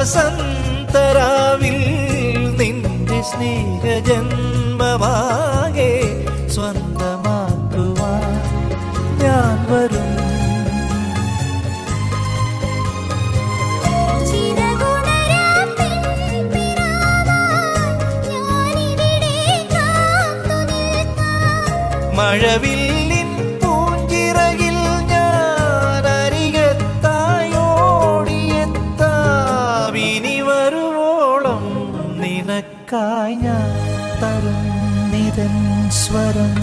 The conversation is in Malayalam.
വസന്തരാവിൽ നിന്റെ സ്നേഹജന്മമാകെ സ്വന്തമാക്കുവാൻ ഞാൻ വരും. ചിറകുണരാം നിനക്കായി ഞാൻ തരും സ്വരം.